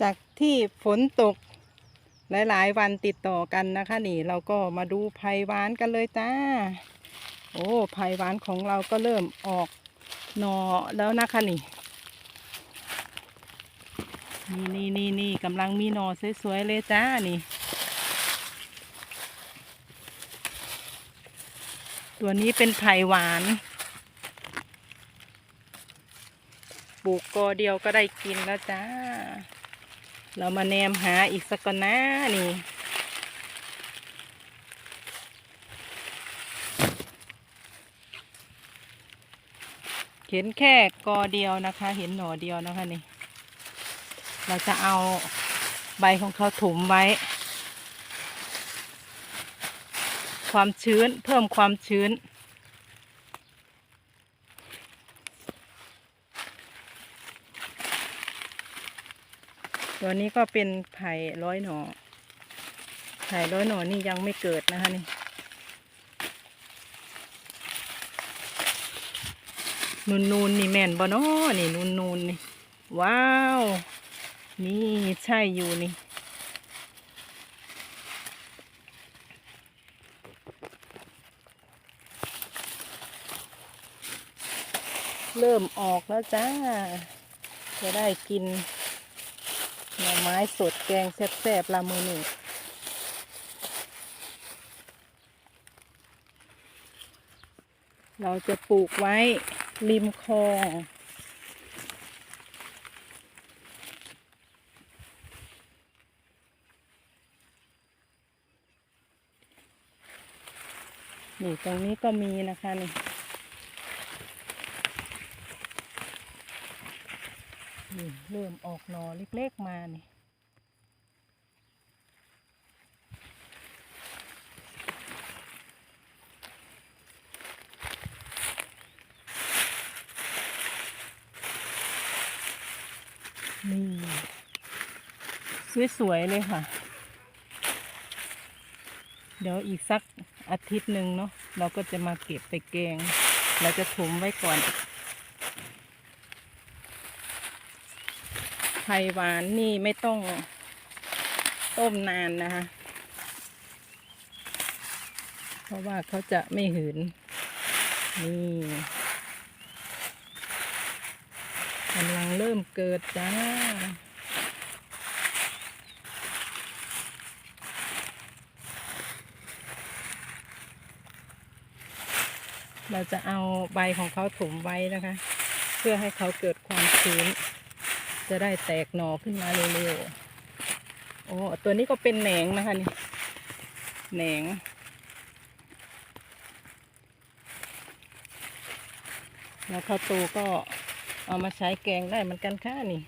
จากที่ฝนตกหลาย ๆ วันติดต่อกันนะคะ นี่เราก็มาดูไผ่หวานกันเลยจ้า โอ้ไผ่หวานของเราก็เริ่มออกหนอแล้วนะคะนี่นี่นี่นี่นี่กำลังมีหนอสวย ๆ เลยจ้านี่ ตัวนี้เป็นไผ่หวานปลูกกอเดียวก็ได้กินแล้วจ้า เรามาแนมหาอีกสักก่อนนะนี่เห็นแค่กอเดียวนะคะ เห็นหน่อเดียวนะคะนี่ เราจะเอาใบของเขาถุมไว้ ความชื้นเพิ่มความชื้น ตัวนี้ก็เป็นไผ่ร้อยหน่อ ไผ่ร้อยหน่อนี่ยังไม่เกิดนะคะนี่ นูนนูนนี่แม่นบ่นาะนี่นูนนูนนี่ ว้าว นี่ใช่อยู่นี่เริ่มออกแล้วจ้า จะได้กิน หน่อไม้สดแกงแซ่บๆละมือนี่เราจะปลูกไว้ริมคลองนี่ตรงนี้ก็มีนะคะนี่ นี่เริ่มออกหนอเล็กๆมานี่นี่สวย ๆ เลยค่ะ เดี๋ยวอีกสักอาทิตย์หนึ่งเนาะเราก็จะมาเก็บไปแกง เราจะถุมไว้ก่อน ไผ่หวานนี่ไม่ต้องต้มนานนะคะ เพราะว่าเขาจะไม่หืน นี่กำลังเริ่มเกิดจ้าเราจะเอาใบของเขาถมไว้นะคะ เพื่อให้เขาเกิดความชื้น จะได้แตกหน่อขึ้นมาเร็วๆ โอ้ ตัวนี้ก็เป็นแหนงนะคะนี่ แหนง แล้วข้าวตูก็เอามาใช้แกงได้เหมือนกันค่ะนี่